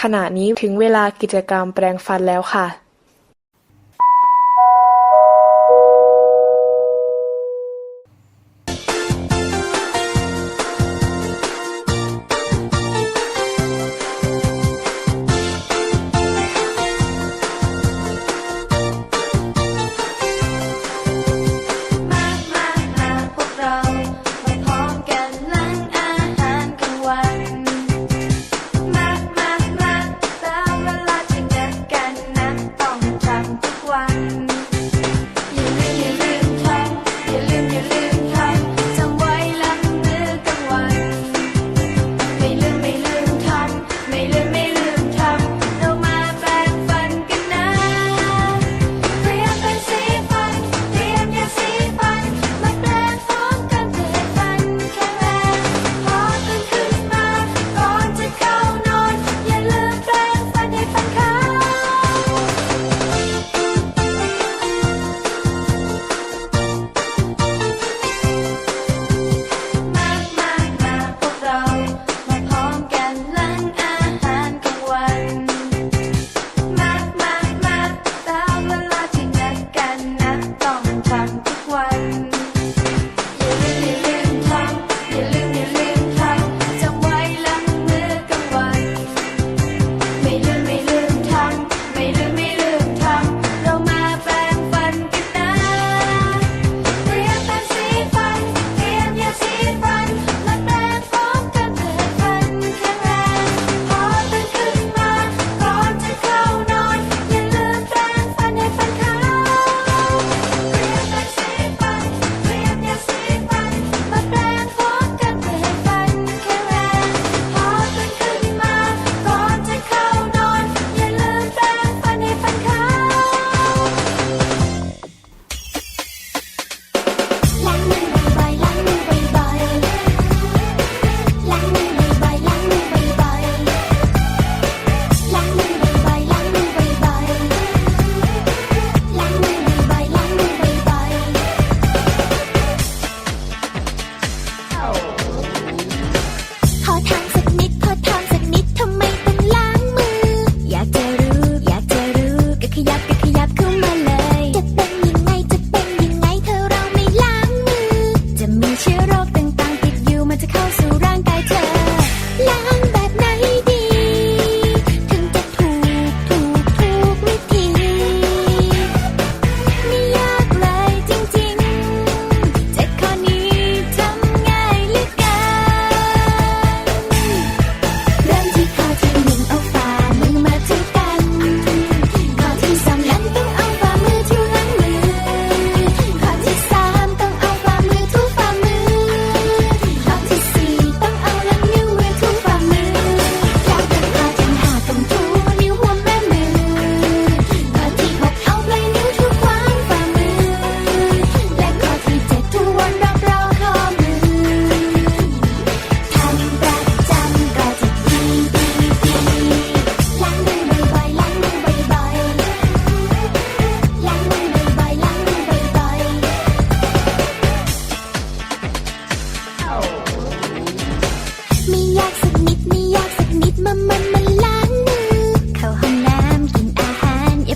ขณะนี้ถึงเวลากิจกรรมแปลงฟันแล้วค่ะ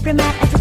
Diplomat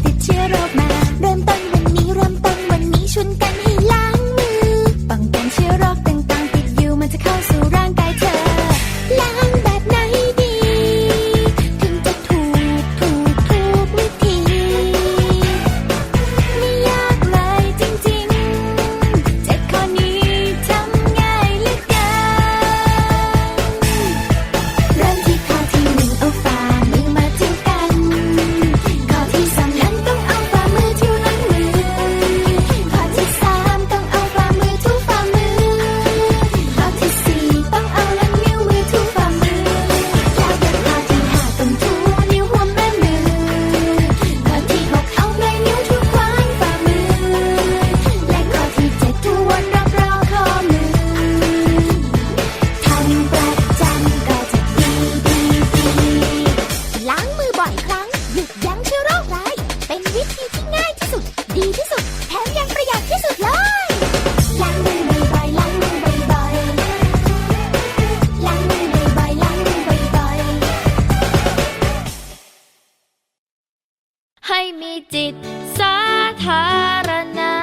สาธารณะ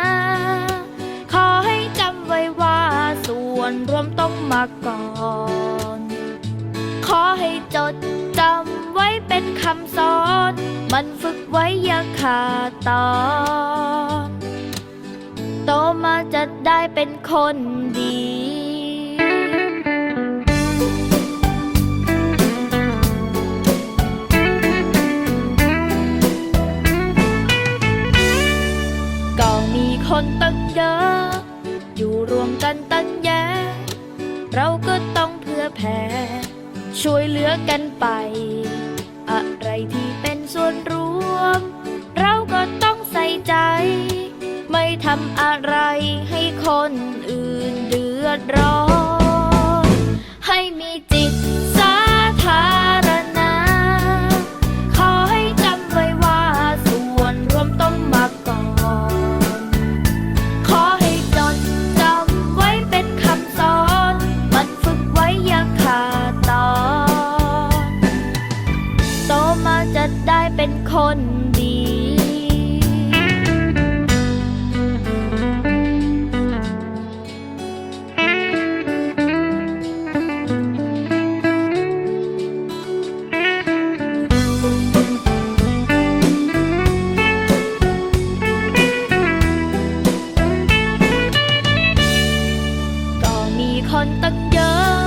ขอให้จำไว้ว่าส่วนรวมต้องมาก่อน ขอให้จดจำไว้เป็นคำสอน มันฝึกไว้อย่าขาดตอนโตมาจะได้เป็นคนดี คนตั้งเยอะ อยู่รวมกันตั้งแยะ เราก็ต้องเพื่อแผ่ ช่วยเหลือกันไป อะไรที่เป็นส่วนรวม เราก็ต้องใส่ใจ ไม่ทำอะไรให้คนอื่นเดือดร้อน ให้มีจิต คน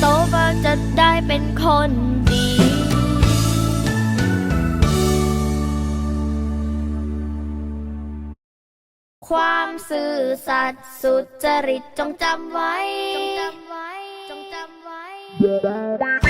โตมาจะได้เป็นคนดี ความซื่อสัตย์สุจริตจงจำไว้ จงจำไว้ จงจำไว้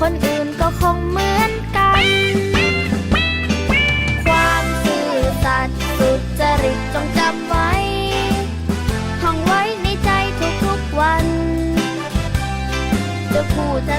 คนอื่นก็คงเหมือนกัน ความสื่อสัตย์สุดจริตจงจำไว้ท่องไว้ในใจทุกๆวัน จะพูดจะ